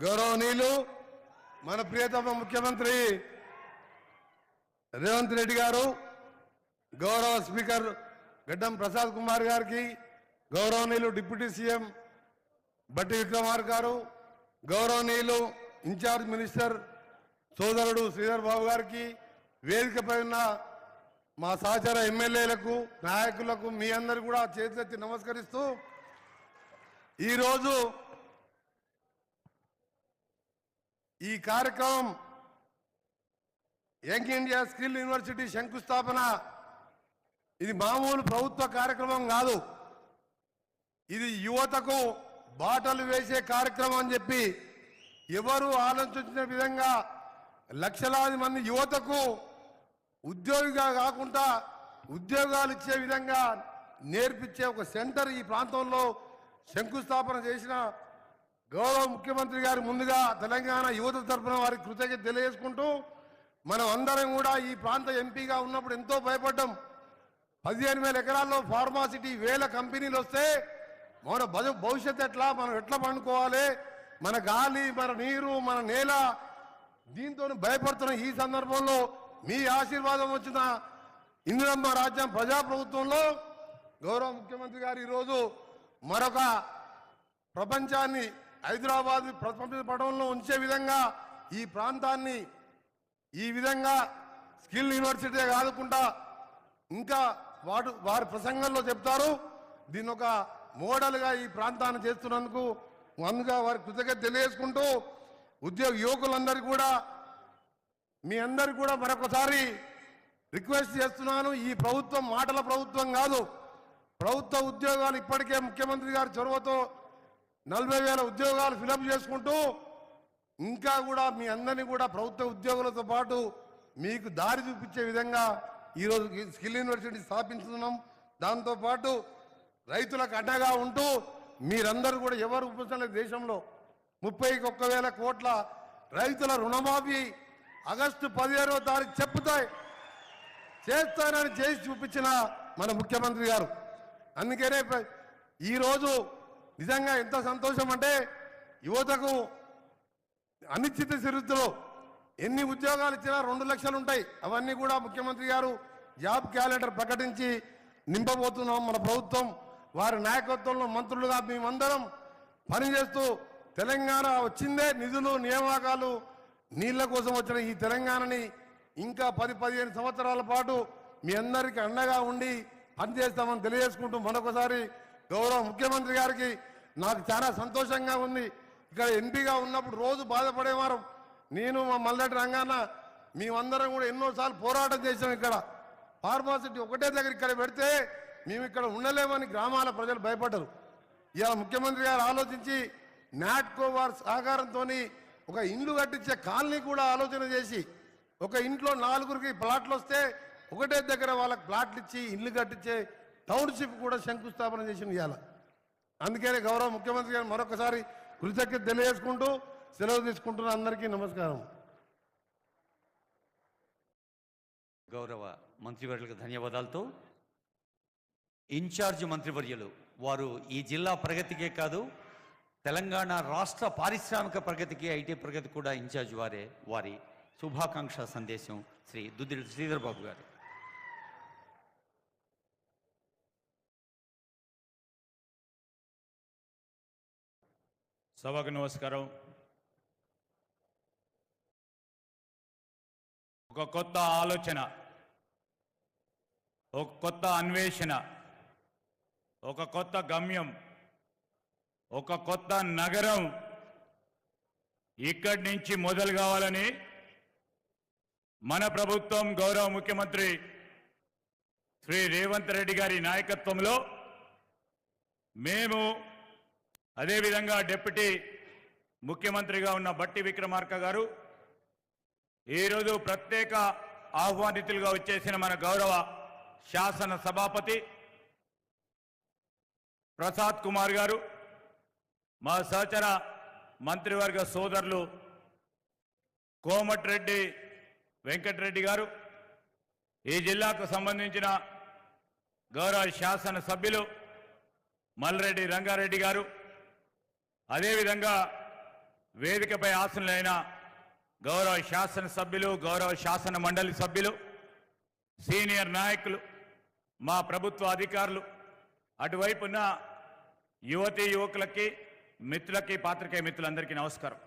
గౌరవనీయులు మన ప్రియతమ ముఖ్యమంత్రి రేవంత్ రెడ్డి గారు గౌరవ స్పీకర్ గడ్డం ప్రసాద్ కుమార్ గారికి గౌరవనీయులు డిప్యూటీ సీఎం బట్టి విక్రమార్ గారు గౌరవనీయులు ఇన్ఛార్జ్ మినిస్టర్ సోదరుడు శ్రీధర్ బాబు గారికి వేదికపై ఉన్న మా సహచర ఎమ్మెల్యేలకు నాయకులకు మీ అందరు కూడా చేతులెత్తి నమస్కరిస్తూ ఈరోజు ఈ కార్యక్రమం యంగ్ ఇండియా స్కిల్ యూనివర్సిటీ శంకుస్థాపన. ఇది మామూలు ప్రభుత్వ కార్యక్రమం కాదు. ఇది యువతకు బాటలు వేసే కార్యక్రమం అని చెప్పి ఎవరు ఆలోచించిన విధంగా లక్షలాది మంది యువతకు ఉద్యోగిగా కాకుండా ఉద్యోగాలు ఇచ్చే విధంగా నేర్పించే ఒక సెంటర్ ఈ ప్రాంతంలో శంకుస్థాపన చేసిన గౌరవ ముఖ్యమంత్రి గారు ముందుగా తెలంగాణ యువత తరఫున వారికి కృతజ్ఞత తెలియజేసుకుంటూ మనం అందరం కూడా ఈ ప్రాంత ఎంపీగా ఉన్నప్పుడు ఎంతో భయపడ్డాం. పదిహేను వేల ఎకరాల్లో ఫార్మాసిటీ వేల కంపెనీలు వస్తే మన భజ- భవిష్యత్తు ఎట్లా మనం ఎట్లా పండుకోవాలి? మన గాలి మన నీరు మన నేల దీంతో భయపడుతున్న ఈ సందర్భంలో మీ ఆశీర్వాదం వచ్చిన ఇందిరమ్మ రాజ్యం ప్రజాప్రభుత్వంలో గౌరవ ముఖ్యమంత్రి గారు ఈరోజు మరొక ప్రపంచాన్ని హైదరాబాద్ ప్రపంచ పటంలో ఉంచే విధంగా ఈ ప్రాంతాన్ని ఈ విధంగా స్కిల్ యూనివర్సిటీ కాదుకుంటా ఇంకా వాడు వారి ప్రసంగంలో చెప్తారు దీని ఒక మోడల్గా ఈ ప్రాంతాన్ని చేస్తున్నందుకు అందుగా వారి కృతజ్ఞత తెలియజేసుకుంటూ ఉద్యోగ యువకులందరికీ కూడా మీ అందరికి కూడా మరొకసారి రిక్వెస్ట్ చేస్తున్నాను ఈ ప్రభుత్వం మాటల ప్రభుత్వం కాదు ప్రభుత్వ ఉద్యోగాలు ఇప్పటికే ముఖ్యమంత్రి గారి చొరవతో నలభై వేల ఉద్యోగాలు ఫిలప్ చేసుకుంటూ ఇంకా కూడా మీ అందరినీ కూడా ప్రభుత్వ ఉద్యోగులతో పాటు మీకు దారి చూపించే విధంగా ఈరోజు స్కిల్ యూనివర్సిటీ స్థాపించుతున్నాం. దాంతోపాటు రైతులకు అడ్డగా ఉంటూ మీరందరూ కూడా ఎవరు ఉపయోగించలేదు దేశంలో. ముప్పై ఒక్క వేల కోట్ల రైతుల రుణమాఫీ ఆగస్టు పదిహేనవ తారీఖు చెప్పుతాయి. చేస్తానని చేసి చూపించిన మన ముఖ్యమంత్రి గారు. అందుకనే ప్ర- ఈరోజు నిజంగా ఎంత సంతోషం అంటే యువతకు అనిశ్చిత చరిత్రలో ఎన్ని ఉద్యోగాలు ఇచ్చినా రెండు లక్షలు ఉంటాయి. అవన్నీ కూడా ముఖ్యమంత్రి గారు జాబ్ క్యాలెండర్ ప్రకటించి నింపబోతున్నాం మన ప్రభుత్వం. వారి నాయకత్వంలో మంత్రులుగా మేమందరం పనిచేస్తూ తెలంగాణ వచ్చిందే నిధులు నియామకాలు నీళ్ళ కోసం వచ్చిన ఈ తెలంగాణని ఇంకా పది పదిహేను సంవత్సరాల పాటు మీ అందరికీ అండగా ఉండి పనిచేస్తామని తెలియజేసుకుంటూ మరొకసారి గౌరవ ముఖ్యమంత్రి గారికి నాకు చాలా సంతోషంగా ఉంది. ఇక్కడ ఎంపీగా ఉన్నప్పుడు రోజు బాధపడేవారు. నేను మా మల్లెటి రంగాన్న మేమందరం కూడా ఎన్నోసార్లు పోరాటం చేసాం ఇక్కడ. ఫార్మాసిటీ ఒకటే దగ్గర ఇక్కడ పెడితే మేము ఇక్కడ ఉండలేమని గ్రామాల ప్రజలు భయపడ్డారు. ఇలా ముఖ్యమంత్రి గారు ఆలోచించి నాట్కో వారి సహకారంతో ఒక ఇండ్లు కట్టించే కాలనీ కూడా ఆలోచన చేసి ఒక ఇంట్లో నాలుగురికి ప్లాట్లు వస్తే ఒకటే దగ్గర వాళ్ళకి ప్లాట్లు ఇచ్చి ఇల్లు కట్టించే టౌన్షిప్ కూడా శంకుస్థాపన చేసింది ఇవాళ. అందుకనే గౌరవ ముఖ్యమంత్రి గారు మరొకసారి కృతజ్ఞత తెలియజేసుకుంటూ సెలవు తీసుకుంటున్న అందరికీ నమస్కారం. గౌరవ మంత్రివర్యులకు ధన్యవాదాలతో ఇన్ఛార్జ్ మంత్రివర్యులు వారు ఈ జిల్లా ప్రగతికే కాదు తెలంగాణ రాష్ట్ర పారిశ్రామిక ప్రగతికి ఐటీ ప్రగతి కూడా ఇన్ఛార్జ్ వారే వారి శుభాకాంక్ష సందేశం శ్రీ దుద్దిడి శ్రీధర్ బాబు గారు. సభకు నమస్కారం. ఒక కొత్త ఆలోచన ఒక కొత్త అన్వేషణ ఒక కొత్త గమ్యం ఒక కొత్త నగరం ఇక్కడి నుంచి మొదలు కావాలని మన ప్రభుత్వం గౌరవ ముఖ్యమంత్రి శ్రీ రేవంత్ రెడ్డి గారి నాయకత్వంలో మేము అదేవిధంగా డిప్యూటీ ముఖ్యమంత్రిగా ఉన్న బట్టి విక్రమార్క గారు ఈరోజు ప్రత్యేక ఆహ్వానితులుగా వచ్చేసిన మన గౌరవ శాసన సభాపతి ప్రసాద్ కుమార్ గారు మా సహచర మంత్రివర్గ సోదరులు కోమటిరెడ్డి వెంకటరెడ్డి గారు ఈ జిల్లాకు సంబంధించిన గౌరవ శాసన సభ్యులు మల్రెడ్డి రంగారెడ్డి గారు అదేవిధంగా వేదికపై ఆసనులైన గౌరవ శాసనసభ్యులు గౌరవ శాసన మండలి సభ్యులు సీనియర్ నాయకులు మా ప్రభుత్వ అధికారులు అటువైపున్న యువతీ యువకులకి మిత్రులకి పాత్రికేయ మిత్రులందరికీ నమస్కారం.